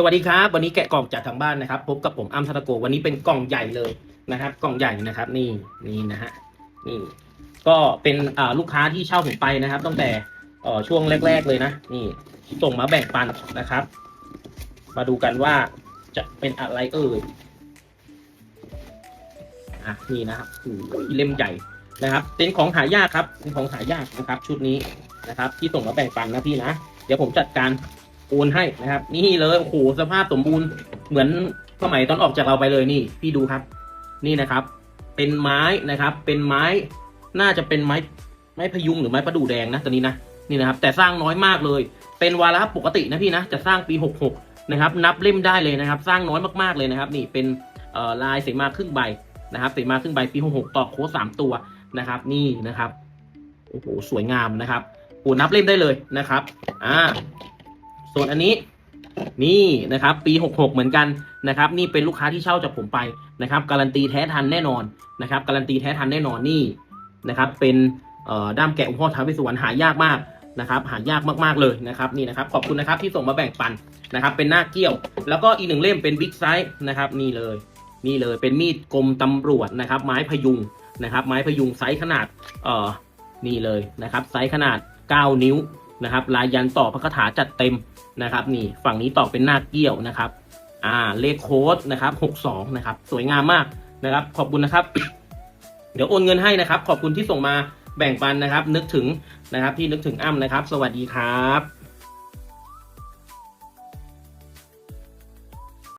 สวัสดีครับ วันนี้แกะกล่องจากทางบ้านนะครับพบกับผมอัมทตะโกวันนี้เป็นกล่องใหญ่เลยนะครับ กล่องใหญ่นะครับ นี่นี่นะฮะนี่ ก็เป็นอ่าลูกค้าที่เช่าผมไปนะครับ ตั้งแต่เอ่อช่วงแรก ๆ เลยนะ นี่ส่งมาแบ่งปันนะครับ มาดูกันว่าจะเป็นอะไรเอ่ยอะนี่นะครับโอ้โหเล่มใหญ่นะครับ เป็นของหายากครับเป็นของหายากนะครับ ชุดนี้นะครับ ที่ส่งมาแบ่งปันนะพี่นะเดี๋ยวผมจัดการ โอนให้นะครับ นี่เลยโอ้โหสภาพสมบูรณ์เหมือนสมัยตอนออกจากเราไปเลยนี่ พี่ดูครับ นี่นะครับ เป็นไม้นะครับ เป็นไม้น่าจะเป็นไม้ไม้พยุงหรือไม้ประดู่แดงนะตัวนี้นะนี่นะครับ แต่สร้างน้อยมากเลย เป็นวาระปกตินะพี่นะจะสร้างปี 66 นะครับ นับเล่มได้เลยนะครับ สร้างน้อยมากๆเลยนะครับ นี่เป็นลายเสมาครึ่งใบนะครับเสมาครึ่งใบปี 66ต่อโค้ดสามตัวนะครับ นี่นะครับโอ้โหสวยงามนะครับโอ้นับเล่มได้เลยนะครับ อ่า ส่วนอันนี้นี่นะครับปี 66 เหมือนกันนะครับนี่เป็นลูกค้าที่เช่าจากผมไปนะครับการันตีแท้ทันแน่นอนนะครับการันตีแท้ทันแน่นอนนี่นะครับเป็นด้ามแกะองค์พ่อท้าวเวสสุวรรณหายากมากนะครับหายากมากๆเลยนะครับนี่นะครับขอบคุณนะครับที่ส่งมาแบ่งปันนะครับเป็นหน้าเกี้ยว แล้วก็อีกหนึ่งเล่มเป็นบิ๊กไซส์นะครับนี่เลยนี่เลยเป็นมีดกรมตำรวจนะครับไม้พยุงนะครับไม้พยุงไซส์ขนาดเอ่อนี่เลยนะครับไซส์ขนาด 9 นิ้ว นะครับ ลายยันต่อพระคาถาจัดเต็มนะครับ นี่ฝั่งนี้ต่อเป็นหน้าเกี้ยวนะครับอ่าเลขโค้ดนะครับหกสองนะครับ สวยงามมากนะครับ ขอบคุณนะครับ เดี๋ยวโอนเงินให้นะครับ ขอบคุณที่ส่งมาแบ่งปันนะครับ นึกถึงนะครับ ที่นึกถึงอ้ำนะครับ สวัสดีครับ